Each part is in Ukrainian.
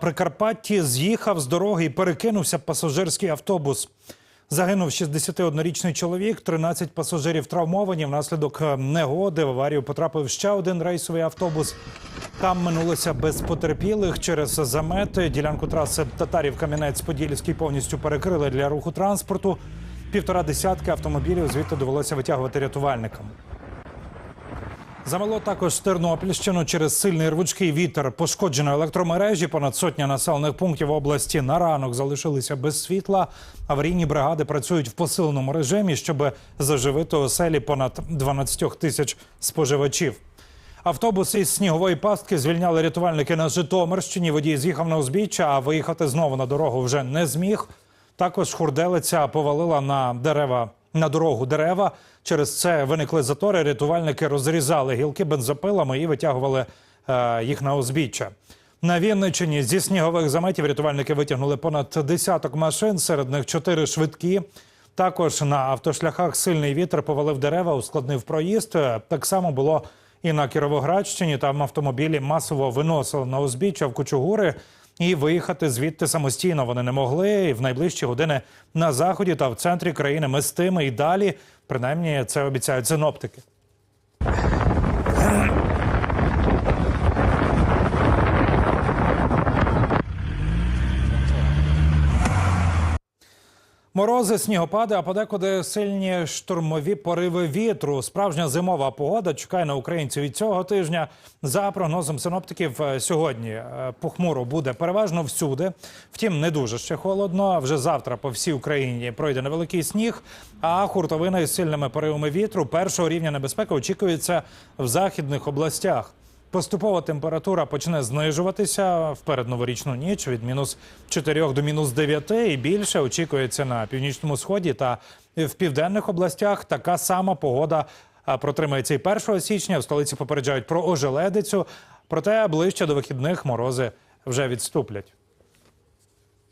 Прикарпатті з'їхав з дороги і перекинувся пасажирський автобус. Загинув 61-річний чоловік, 13 пасажирів травмовані. Внаслідок е, негоди в аварію потрапив ще один рейсовий автобус. Там минулося без потерпілих через замети. Ділянку траси Татарів Кам'янець-Подільський повністю перекрили для руху транспорту. Півтора десятки автомобілів звідти довелося витягувати рятувальникам. Замело також Тернопільщину через сильний рвучкий вітер. Пошкоджено електромережі. Понад сотня населених пунктів області на ранок залишилися без світла. Аварійні бригади працюють в посиленому режимі, щоб заживити оселі понад 12 тисяч споживачів. Автобус із снігової пастки звільняли рятувальники на Житомирщині. Водій з'їхав на узбіччя, а виїхати знову на дорогу вже не зміг. Також хурделиця повалила на дерева на дорогу дерева. Через це виникли затори. Рятувальники розрізали гілки бензопилами і витягували е, їх на узбіччя. На Вінниччині зі снігових заметів рятувальники витягнули понад десяток машин, серед них чотири швидкі. Також на автошляхах сильний вітер повалив дерева, ускладнив проїзд. Е, Так само було і на Кіровоградщині. Там автомобілі масово виносили на узбіччя в Кучугури. І виїхати звідти самостійно вони не могли. І в найближчі години на заході та в центрі країни мистими і далі. Принаймні, це обіцяють синоптики. Морози, снігопади, а подекуди сильні штурмові пориви вітру. Справжня зимова погода чекає на українців від цього тижня. За прогнозом синоптиків, е, сьогодні е, похмуро буде переважно всюди. Втім, не дуже ще холодно. Вже завтра по всій Україні пройде невеликий сніг. А хуртовина із сильними поривами вітру першого рівня небезпеки очікується в західних областях. Поступово температура почне знижуватися в передноворічну ніч від мінус 4 до мінус 9 і більше очікується на північному сході та в південних областях. Така сама погода протримається і 1 січня. В столиці попереджають про ожеледицю, проте ближче до вихідних морози вже відступлять.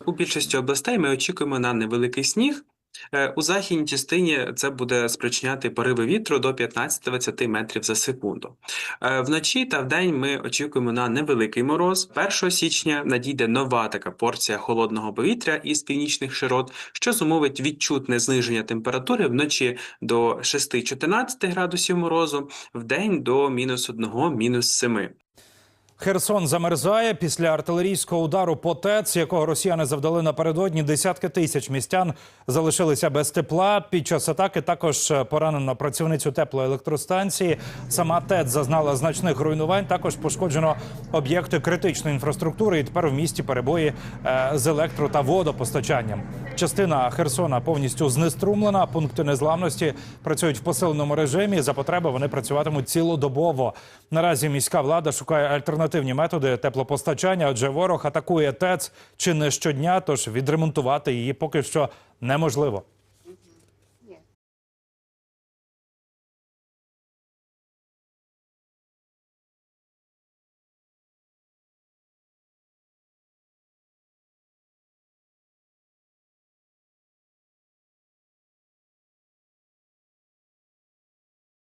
У більшості областей ми очікуємо на невеликий сніг. Е, У західній частині це буде спричиняти пориви вітру до 15-20 метрів за секунду. Е, Вночі та вдень ми очікуємо на невеликий мороз. 1 січня надійде нова така порція холодного повітря із північних широт, що зумовить відчутне зниження температури вночі до 6-14 градусів морозу, вдень до мінус 1, мінус 7. Херсон замерзає після артилерійського удару по ТЕЦ, якого росіяни завдали напередодні. Десятки тисяч містян залишилися без тепла. Під час атаки також поранено працівницю теплоелектростанції. Сама ТЕЦ зазнала значних руйнувань. Також пошкоджено об'єкти критичної інфраструктури. І тепер в місті перебої е, з електро та водопостачанням. Частина Херсона повністю знеструмлена. Пункти незламності працюють в посиленому режимі. За потреби вони працюватимуть цілодобово. Наразі міська влада шукає альтернативні методи теплопостачання, адже ворог атакує ТЕЦ чи не щодня, тож відремонтувати її поки що неможливо.